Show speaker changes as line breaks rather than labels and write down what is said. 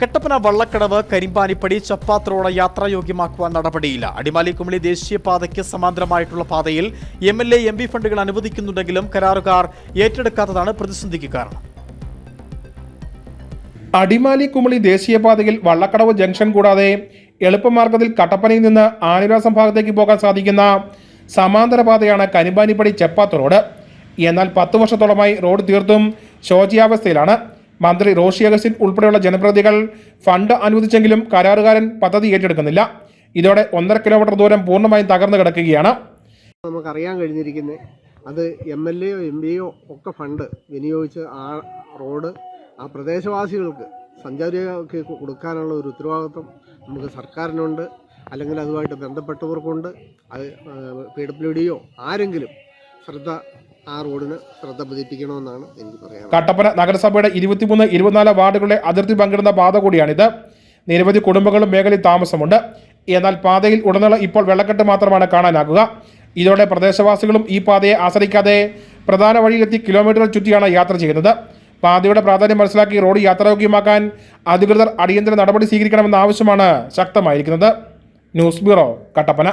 Kattappana Vallakkadavu Karimbanippadi Chappath road യാത്രായോഗ്യമാക്കുവാൻ നടപടിയില്ല. അടിമാലി കുമളി ദേശീയപാതയ്ക്ക് സമാന്തരമായിട്ടുള്ള പാതയിൽ M L A M P ഫണ്ടുകൾ അനുവദിക്കുന്നുണ്ടെങ്കിലും കരാറുകാർ ഏറ്റെടുക്കാത്തതാണ് പ്രതിസന്ധിക്ക് കാരണം.
അടിമാലി കുമളി ദേശീയപാതയിൽ വള്ളക്കടവ് ജംഗ്ഷൻ കൂടാതെ എളുപ്പമാർഗത്തിൽ കട്ടപ്പനയിൽ നിന്ന് ആനിവാസം ഭാഗത്തേക്ക് പോകാൻ സാധിക്കുന്ന സമാന്തര പാതയാണ് കരിമ്പാനിപ്പടി ചെപ്പാത്ത് റോഡ് എന്നാൽ പത്ത് വർഷത്തോളമായി റോഡ് തീർത്തും ശോചിയാവസ്ഥയിലാണ്. മന്ത്രി റോഷി അഗസ്റ്റിൻ ഉൾപ്പെടെയുള്ള ജനപ്രതിനിധികൾ ഫണ്ട് അനുവദിച്ചെങ്കിലും കരാറുകാരൻ പദ്ധതി ഏറ്റെടുക്കുന്നില്ല. ഇതോടെ ഒന്നര കിലോമീറ്റർ ദൂരം പൂർണമായും തകർന്നു കിടക്കുകയാണ്.
നമുക്കറിയാൻ കഴിഞ്ഞിരിക്കുന്നത് അത് എം എൽ എയോ എം പിയോ ഒക്കെ ഫണ്ട് വിനിയോഗിച്ച് ആ റോഡ് ആ പ്രദേശവാസികൾക്ക് സഞ്ചാരികൾക്ക് കൊടുക്കാനുള്ള ഒരു ഉത്തരവാദിത്വം നമുക്ക് സർക്കാരിനുണ്ട്. അല്ലെങ്കിൽ അതുമായിട്ട് ബന്ധപ്പെട്ടവർക്കുണ്ട്. അത് പി ഡബ്ല്യു ഡിയോ ആരെങ്കിലും ശ്രദ്ധ ആ റോഡിന് ശ്രദ്ധ പതിപ്പിക്കണമെന്നാണ് എനിക്ക് പറയാനുള്ളത്.
കട്ടപ്പന നഗരസഭയുടെ ഇരുപത്തിമൂന്ന് ഇരുപത്തിനാല് വാർഡുകളുടെ അതിർത്തി പങ്കിടുന്ന പാത കൂടിയാണിത്. നിരവധി കുടുംബങ്ങളും മേഖലയിൽ താമസമുണ്ട്. എന്നാൽ പാതയിൽ ഉടനീളം ഇപ്പോൾ വെള്ളക്കെട്ട് മാത്രമാണ് കാണാനാകുക. ഇതോടെ പ്രദേശവാസികളും ഈ പാതയെ ആശ്രയിക്കാതെ പ്രധാന വഴിയിലെത്തി കിലോമീറ്ററുകൾ ചുറ്റിയാണ് യാത്ര ചെയ്യുന്നത്. പാതയുടെ പ്രാധാന്യം മനസ്സിലാക്കി റോഡ് യാത്രായോഗ്യമാക്കാൻ അധികൃതർ അടിയന്തര നടപടി സ്വീകരിക്കണമെന്ന ആവശ്യമാണ് ശക്തമായിരിക്കുന്നത്. News bureau Kattappana.